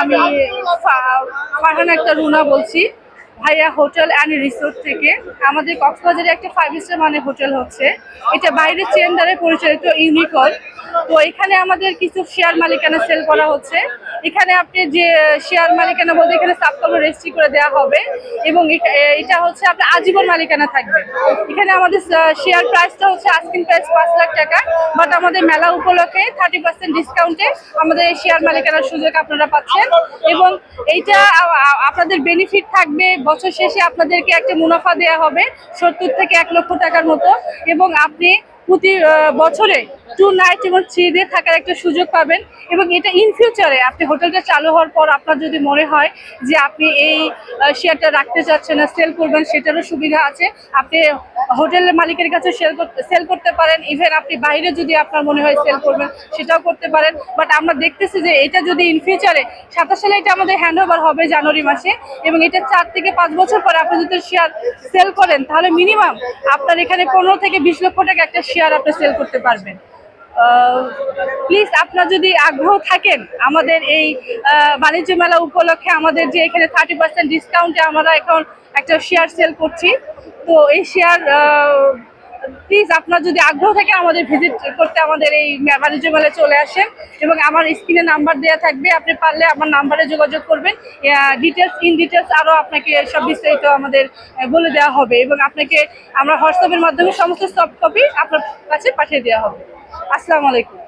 আমি ফারহান একটা রুনা বলছি। ভাইয়া হোটেল অ্যান্ড রিসোর্ট থেকে। আমাদের কক্সবাজারে একটা ফাইভ স্টার মানে হোটেল হচ্ছে। এটা বাইরে চেন দ্বারা পরিচালিত ইউনিকল তো এখানে আমাদের কিছু শেয়ার মালিকানা সেল করা হচ্ছে। এখানে আপনি যে শেয়ার মালিকানা বলতে এখানে সাবকম রেজিস্ট্রি করে দেওয়া হবে এবং এটা হচ্ছে আপনার আজীবন মালিকানা থাকবে। এখানে আমাদের শেয়ার প্রাইসটা হচ্ছে আস্কিং প্রাইস পাঁচ লাখ টাকা বাট আমাদের মেলা উপলক্ষে থার্টি পার্সেন্ট ডিসকাউন্টে আমাদের শেয়ার মালিকানার সুযোগ আপনারা পাচ্ছেন এবং এইটা আপনাদের বেনিফিট থাকবে। বছর শেষে আপনাদেরকে একটা মুনাফা দেওয়া হবে সত্তর থেকে এক লক্ষ টাকার মতো এবং আপনি প্রতি বছরে টু নাইট এবং থ্রি ডে থাকার একটা সুযোগ পাবেন এবং এটা ইন ফিউচারে আপনি হোটেলটা চালু হওয়ার পর আপনার যদি মনে হয় যে আপনি এই শেয়ারটা রাখতে চাচ্ছেন না, সেল করবেন, সেটারও সুবিধা আছে। আপনি হোটেলের মালিকের কাছে সেল করতে সেল করতে পারেন। ইভেন আপনি বাইরে যদি আপনার মনে হয় সেল করবেন, সেটাও করতে পারেন। বাট আমরা দেখতেছি যে এটা যদি ইন ফিউচারে সাতাশ সালে এটা আমাদের হ্যান্ড ওভার হবে জানুয়ারি মাসে এবং এটা চার থেকে পাঁচ বছর পরে আপনি যদি শেয়ার সেল করেন, তাহলে মিনিমাম আপনার এখানে পনেরো থেকে বিশ লক্ষ টাকা একটা শেয়ার আপনি সেল করতে পারবেন। প্লিজ আপনার যদি আগ্রহ থাকেন, আমাদের এই বাণিজ্য মেলা উপলক্ষে আমাদের যে এখানে থার্টি পার্সেন্ট ডিসকাউন্টে আমরা এখন একটা শেয়ার সেল করছি। তো এই শেয়ার প্লিজ আপনার যদি আগ্রহ থাকে আমাদের ভিজিট করতে, আমাদের এই বাণিজ্য মেলায় চলে আসেন এবং আমার স্ক্রিনে নাম্বার দেওয়া থাকবে। আপনি পারলে আমার নাম্বারে যোগাযোগ করবেন। ডিটেলস ইন ডিটেলস আরও আপনাকে সব বিস্তারিত আমাদের বলে দেওয়া হবে এবং আপনাকে আমরা হোয়াটসঅ্যাপের মাধ্যমে সমস্ত সফট কপি আপনার কাছে পাঠিয়ে দেওয়া হবে। আসসালামু আলাইকুম।